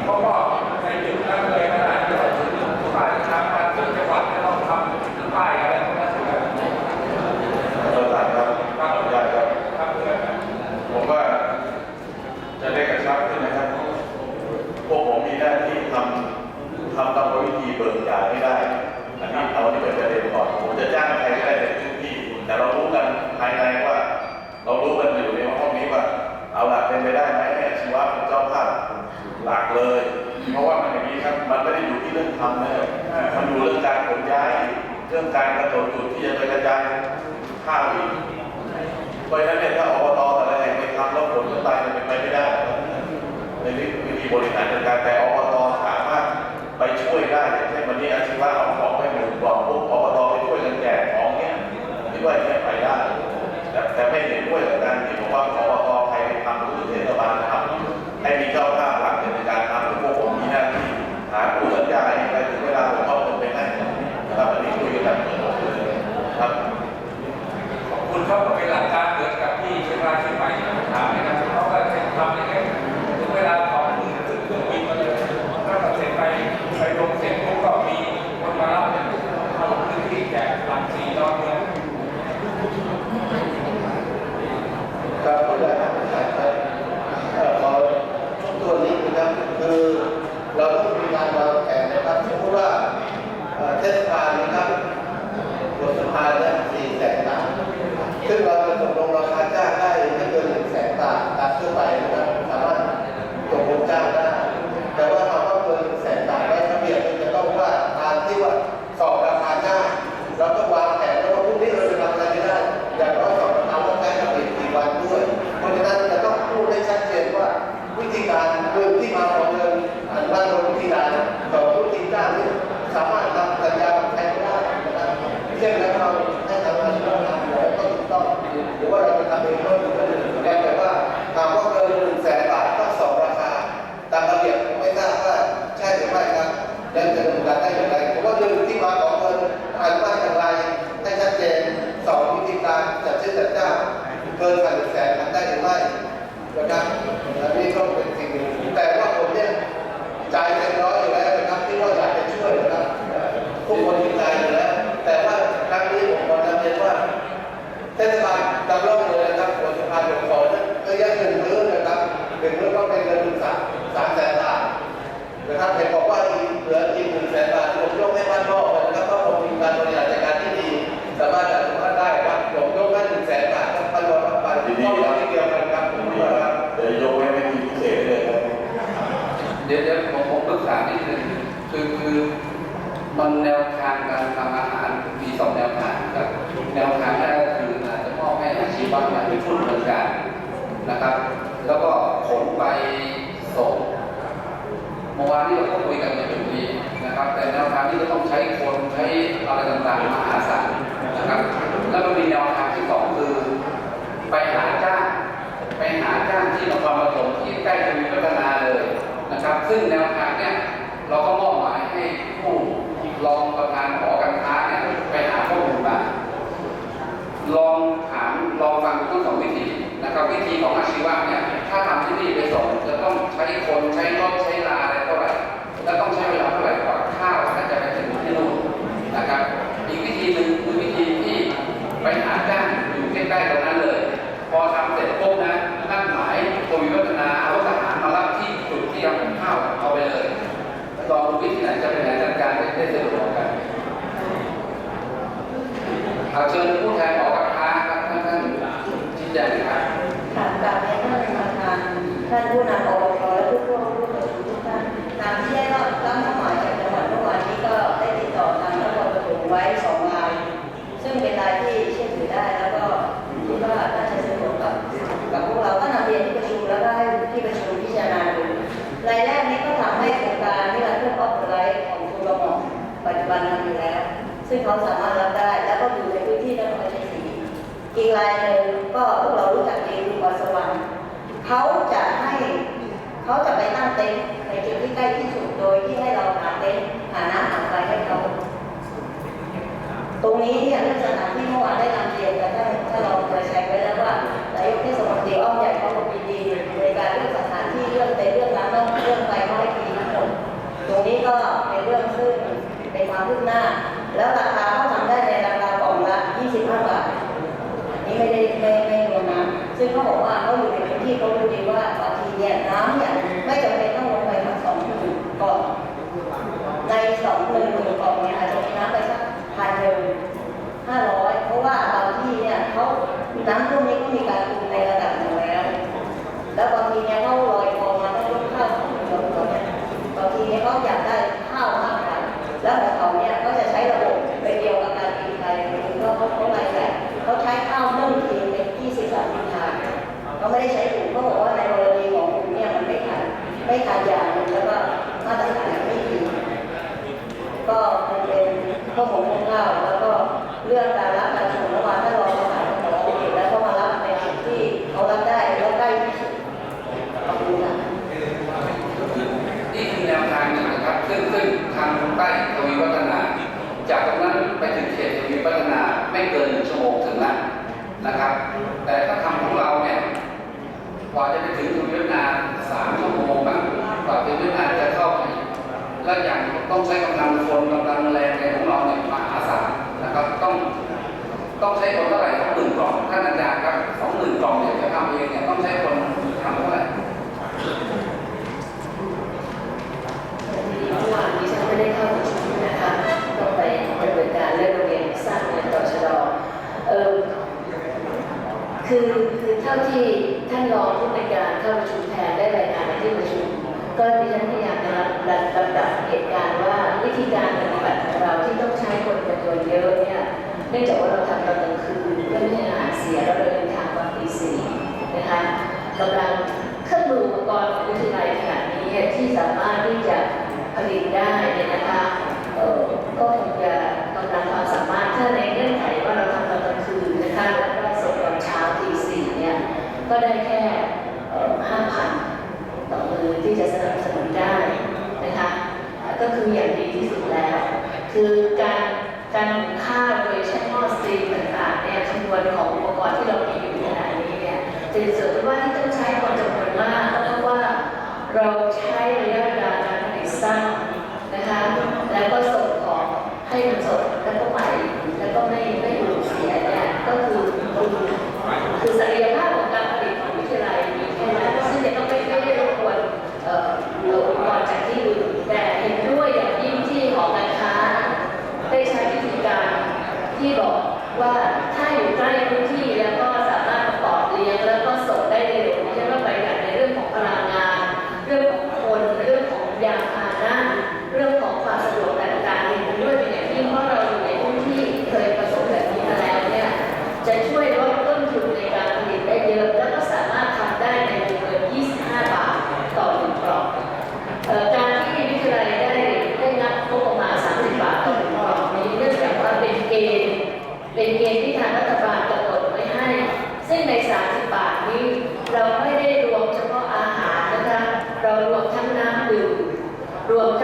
Come on. นที่จะไปกระจายข้าวอีกเพราะฉะนั้นเนี่ยถ้าอบตแต่ละแห่งไปทำแล้วผลก็ตายมันเป็นไปไม่ได้ ในวิธีบริหารจัดการแต่อบตสามารถไปช่วยได้อย่างเช่นวันนี้อาชีวะเอาของไปหมู่บอกพวกอบตไปช่วยกันแจกของเนี่ยที่ว่าเนี่ยไปได้แต่แต่ไม่เห็นด้วย อันนี้ก็เป็นสิ่งหนึ่งแต่ว่าผมเนี่ยใจเต็มร้อยอยู่แล้วนะครับที่ว่าอยากจะช่วยนะทุกคนมีใจอยู่แล้ว แต่ว่าครั้งนี้ผมขอเรียนว่าเทศบาลจำลองเลยนะครับผมจะพาผมขอเรื่องเยอะยะเ Amen. ต้องใช้คนใช้รถใช้ลาอะไรเท่าไหร่และต้องใช้เวลาเท่าไหร่กว่าข้าวถ้าจะไปถึงที่นู่นนะครับ อีกวิธีหนึ่งคือวิธีที่ไปหาจ้างอยู่ใกล้ๆตรงนั้นเลย พอทำเสร็จปุ๊บนะนั่นหมายกรมวิวัฒนาเอารถทหารมารับที่จุดที่เอาข้าวเอาไปเลยลองดูวิธีไหนจะเป็นไหนจัดการได้สะดวกกันเอาเชิญผู้แทนหอการค้าครับท่านท่านชี้แจงครับค่ะกราบเรียนท่านประธานท่านผู้นำ ปัจจุบันอยู่แล้ว ซึ่งเขาสามารถรับได้ แล้วก็อยู่ในพื้นที่นครชัยศรีอีกรายหนึ่งก็พวกเรารู้จักดีคือวัดสวรรค์เขาจะให้เขาจะไปตั้งเต็นท์ในจุดที่ใกล้ที่สุดโดยที่ให้เราหาเต็นท์หาน้ำหาไฟให้เขาตรงนี้เนี่ยเรื่องสถานที่เมื่อวานได้นำเรียนกันท่านถ้าเราเคยแชร์ไว้แล้วว่านายกเทศมนตรีอ้อม แล้วราคาเขาทำได้ในราคากล่องละ 25 บาท นี่ไม่ได้ไม่ไม่รวมน้ำซึ่งเขาบอกว่าเขาอยู่ในพื้นที่เขารู้ดีว่าบางทีเนี่ยน้ำเนี่ยไม่จำเป็นต้องลงไปทั้งสองหมื่นก่อนในสองหนึ่งหมื่นกล่องเนี่ยอาจจะมีน้ำไปสักพันหนึ่งห้าร้อยเพราะว่าบางที่เนี่ยเขาน้ำพวกนี้ก็มีการคุมในระดับหนึ่งแล้ว แล้วบางทีเนี่ยเขาลอยคอมาต้องยกข้าวของเราเนี่ยบางทีเนี่ยเขาอยากได้ข้าวมากกว่าแล้วของเขาเนี่ยเขาจะใช้ คือคือเท่าที่ท่านรองผู้ในการเข้าประชุมแทนได้รายงานในที่ประชุมก็ดิฉันพยายามจะรับลำดับเหตุการณ์ว่าวิธีการปฏิบัติของเราที่ต้องใช้คนจำนวนเยอะเนี่ยเนื่องจากว่าเราทำตอนกลางคืนเพื่อไม่ให้อาหารเสียเราเดินทางตอนตีสี่นะคะกำลังเครื่องมืออุปกรณ์ของวิทยาลัยขนาดนี้ที่สามารถที่จะผลิตได้เนี่ยนะคะก็คงจะกำลังความสามารถถ้าในเงื่อนไข ก็ได้แค่ห้าพันต่อมือที่จะสนับสนุนได้นะคะ ก็คืออย่างดีที่สุดแล้ว คือการการหุงข้าวโดยใช้หม้อสตรีมต่างๆเนี่ยคำนวณของอุปกรณ์ที่เรามีอยู่ขณะนี้เนี่ยจะเสริมว่าที่ต้องใช้คนจำนวนมากเพราะว่าเรา รวม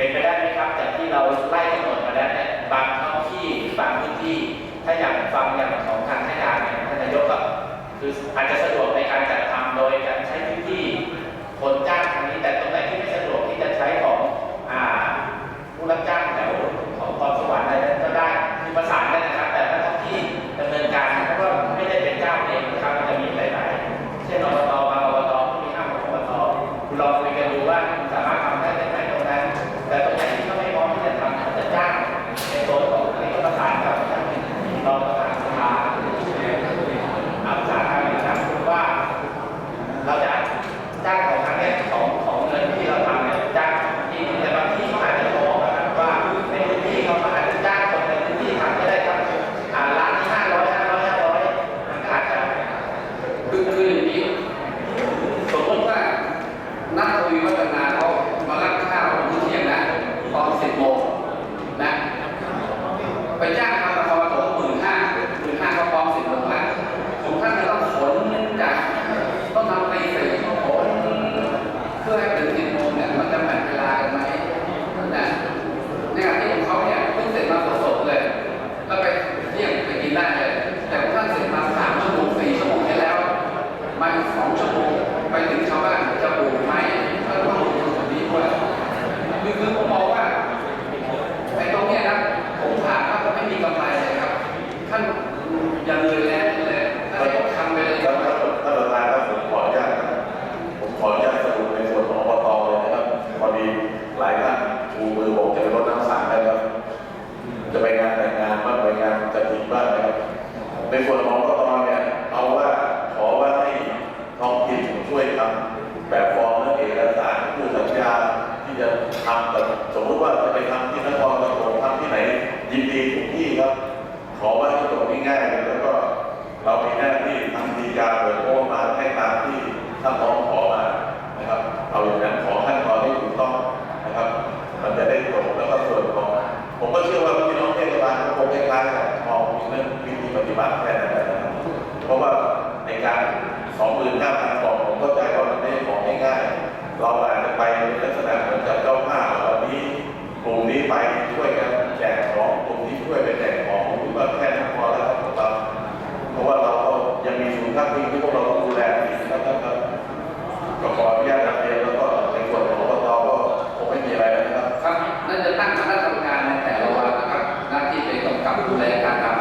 เป็นไปได้ไหมครับจากที่เราไล่กำหนดมาแล้วเนี่ยบางท้องที่บางพื้นที่ ถ้าอย่างฟังอย่างของทางใช้ยานเนี่ยท่านนายกก็คืออาจจะสะดวกในการจัดทำโดยการใช้พื้นที่คนจ้างทางนี้แต่ตรงไหนที่ไม่สะดวกที่จะใช้ของอาผู้รับจ้างแถวของกองสวรรค์อะไรนั้นก็ได้คือประสานกันนะครับ แต่ถ้ท้องที่ดำเนินการก็ไม่ได้เป็นเจ้าเองนะครับมัจะมีหลาย ๆ เช่นเรา Itu.